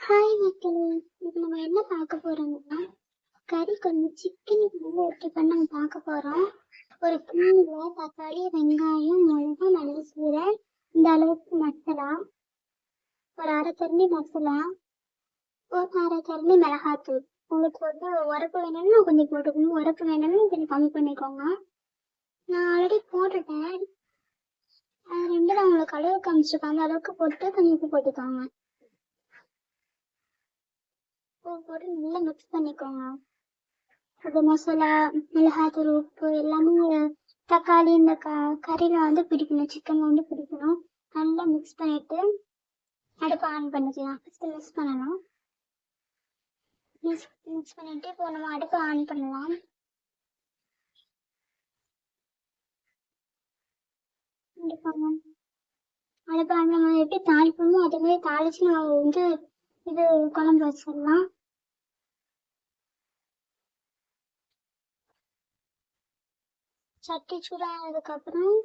Hi மக்களே இப்போ நம்ம என்ன பார்க்க போறோம்னா கறி கொஞ்சம் சிக்கன் வந்து எப்படி பண்ண நம்ம பார்க்க போறோம். ஒரு பூண்டுல தக்காளி வெங்காயம் மிளகா மல்லி சீரை இந்த அளவுக்கு மசாலா. ஒரு அரை கரண்டி மசாலா. ஒரு அரை கரண்டி மிளகாத்தூள். உங்களுக்கு வந்து உரப்பு வேணும்னா கொஞ்சம் போட்டுக்கோங்க. உரப்பு வேணும்னா கொஞ்சம் கம்மி பண்ணிக்கோங்க. நான் ஆல்ரெடி போட்டுட்டேன். அது ரெண்டு நான் உங்களுக்கு அளவு காமிச்சிருக்கேன் அளவுக்கு போட்டு கொஞ்சம் போட்டுக்கோங்க. உப்பு போட்டு நல்லா மிக்ஸ் பண்ணிக்கோங்க. அது மசாலா மிளகாத்தூள் உப்பு எல்லாமே தக்காளி இந்த க கறியில் வந்து பிடிக்கணும். சிக்கன் வந்து பிடிக்கணும். நல்லா மிக்ஸ் பண்ணிட்டு அடுப்பை ஆன் பண்ணிக்கலாம். ஃபஸ்ட்டு மிக்ஸ் பண்ணணும் மிக்ஸ் மிக்ஸ் பண்ணிட்டு இப்போ நம்ம அடுப்பை ஆன் பண்ணலாம். அடுப்பை ஆன் நம்ம எப்படி தாளிப்போமோ அதே மாதிரி தாளிச்சு நம்ம வந்து இது குழம்பு வச்சிடலாம். சட்டி சூடானதுக்கப்புறம்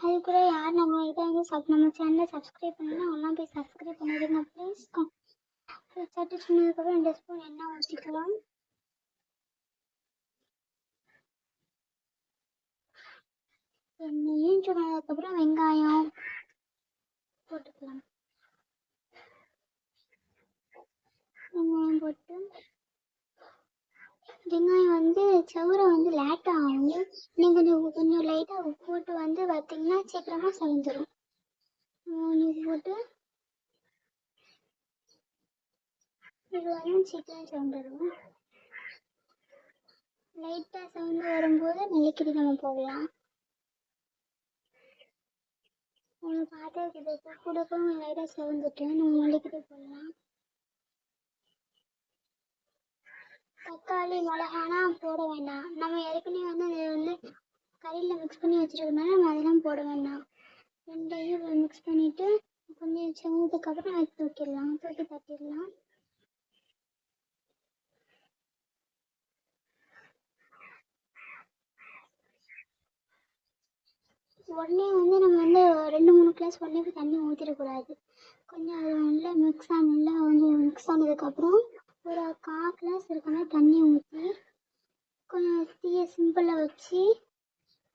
அது கூட யார் நம்ம இதை சப் நம்ம சேனலை சப்ஸ்கிரைப் பண்ணணும் ஒன்றா போய் சப்ஸ்கிரைப் பண்ணிடுங்க ப்ளீஸ் சட்டி சூடானதுக்கப்புறம் ரெண்டு ஸ்பூன் எண்ணெய் ஊற்றிக்கலாம் எண்ணெயும் சூடானதுக்கப்புறம் வெங்காயம் போட்டுக்கலாம் வெங்காயம் போட்டு வெங்காயம் வந்து சவுரை வந்து லேட் ஆகும் நீங்கள் கொஞ்சம் கொஞ்சம் லைட்டாக உப்பு போட்டு வந்து பார்த்தீங்கன்னா சீக்கிரமாக செவந்துடும் போட்டு இது வந்து சீக்கிரம் செவந்துடும் லைட்டாக சவுண்ட் வரும்போது நெல்லிக்கறி நம்ம போடலாம் உங்களுக்கு பார்த்ததுக்கு கொடுக்கும் லைட்டாக செவந்துட்டு நம்ம நெல்லிக்கறி போடலாம். தக்காளி மிளகாலாம் போட வேண்டாம். நம்ம ஏற்கனவே வந்து அதை வந்து கறியில் மிக்ஸ் பண்ணி வச்சுருக்கனால நம்ம அதெல்லாம் போட வேண்டாம். ரெண்டையும் மிக்ஸ் பண்ணிவிட்டு கொஞ்சம் செஞ்சதுக்கப்புறம் எடுத்து தூக்கிடலாம். தூக்கி தட்டிடலாம். உடனே வந்து நம்ம வந்து ரெண்டு மூணு கிளாஸ் உடனே தண்ணி ஊற்றிடக்கூடாது கொஞ்சம் அது நல்லா மிக்ஸ் ஆனதில்ல கொஞ்சம் மிக்ஸ் ஆனதுக்கப்புறம் ஒரு கால் கிளாஸ் இருக்க தண்ணி ஊற்றி கொஞ்சம் தீயை சிம்பிளில் வச்சு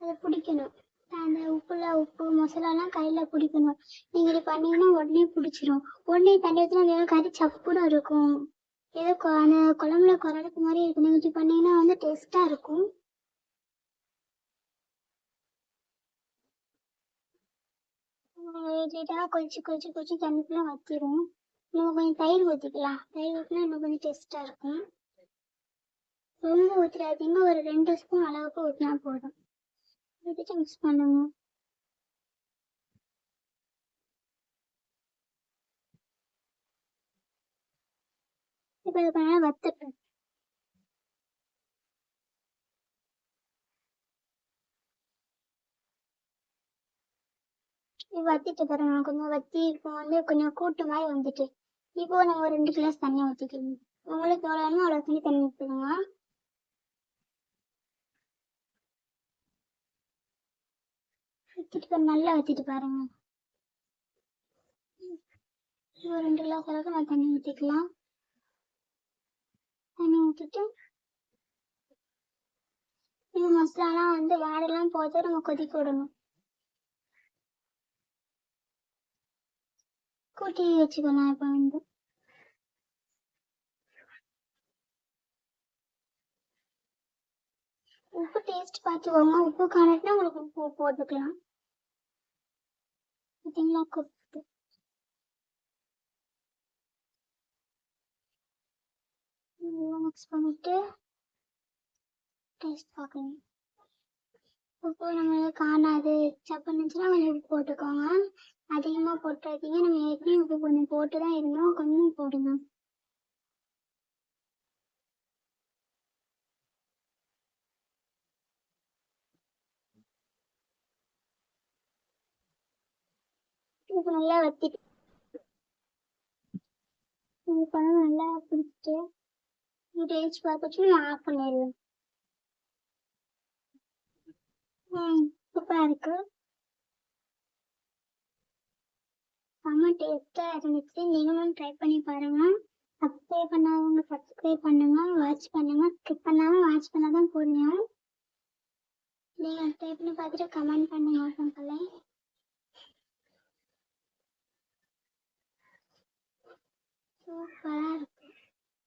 அதை பிடிக்கணும். அந்த உப்புல உப்பு மசாலாலாம் கையில் பிடிக்கணும். நீங்கள் இப்படி பண்ணீங்கன்னா உடனே பிடிச்சிரும். உடனே தண்ணி ஊற்றினா அந்த கறி சப்புன்னு இருக்கும். ஏதோ அந்த குழம்புல குரலுக்கு மாதிரி இருக்கும். நீங்கள் இப்படி பண்ணீங்கன்னா வந்து டேஸ்ட்டாக இருக்கும். லைட்டாக கொதிச்சு கொதிச்சு கொதிச்சு தண்ணி ஃபுல்லாக நம்ம கொஞ்சம் தயிர் ஊற்றிக்கலாம் தயிர் ஊற்றினா இன்னும் கொஞ்சம் டேஸ்ட்டாக இருக்கும். ரொம்ப ஊற்றிடாதீங்க ஒரு ரெண்டு ஸ்பூன் அளவுக்கு ஊற்றினா போதும். ஊற்றிட்டு மிக்ஸ் பண்ணுங்க. இப்போ இது கொஞ்ச நேரம் வத்தட்டும் இது வத்திட்டு பாருங்க. கொஞ்சம் வத்தி இப்போ வந்து கொஞ்சம் கூட்டு மாதிரி வந்துட்டு. இப்போ நம்ம ஒரு ரெண்டு கிளாஸ் தண்ணி ஊற்றிக்கணும் உங்களுக்கு எவ்வளோ வேணுமோ அவ்வளோ தண்ணி தண்ணி ஊற்றிக்கோங்க ஊற்றிட்டு நல்லா வச்சுட்டு பாருங்க. ஒரு ரெண்டு கிளாஸ் அளவுக்கு நான் தண்ணி ஊற்றிக்கலாம் தண்ணி ஊற்றிட்டு இது மசாலாம் வந்து வாடெல்லாம் போட்டு நம்ம கொதிக்க விடணும். கூட்டி வச்சுக்கலாம் இப்போ வந்து உப்பு டேஸ்ட் பார்த்துக்கோங்க. உப்பு காணட்டுனா உங்களுக்கு உப்பு போட்டுக்கலாம். பார்த்தீங்களா உப்பு மிக்ஸ் பண்ணிட்டு டேஸ்ட் பார்க்கணும். உப்பு நம்ம காணாது. சப்பு இருந்துச்சுன்னா கொஞ்சம் உப்பு போட்டுக்கோங்க. அதிகமாக போட்டுருக்கீங்க நம்ம ஏற்கனவே உப்பு கொஞ்சம் போட்டு தான் இருந்தோம். கொஞ்சம் போடுங்க. இப்போ நல்லா வத்திட்டு பழம் நல்லா பிடிச்சிட்டு டேஸ்ட் பார்த்துட்டு நான் ஆஃப் பண்ணிடுவேன். ம் சூப்பராக இருக்கு. செம்ம டேஸ்டா இருந்துச்சு. நீங்களும் ட்ரை பண்ணி பாருங்க. சப்ஸ்கிரைப் பண்ணாதவங்க சப்ஸ்கிரைப் பண்ணுங்க. வாட்ச் பண்ணுங்க. ஸ்கிப் பண்ணாம வாட்ச் பண்ணாதான் புரியும் நீங்க ட்ரை பண்ணி பார்த்துட்டு கமெண்ட் பண்ணுங்க மக்களே சூப்பரா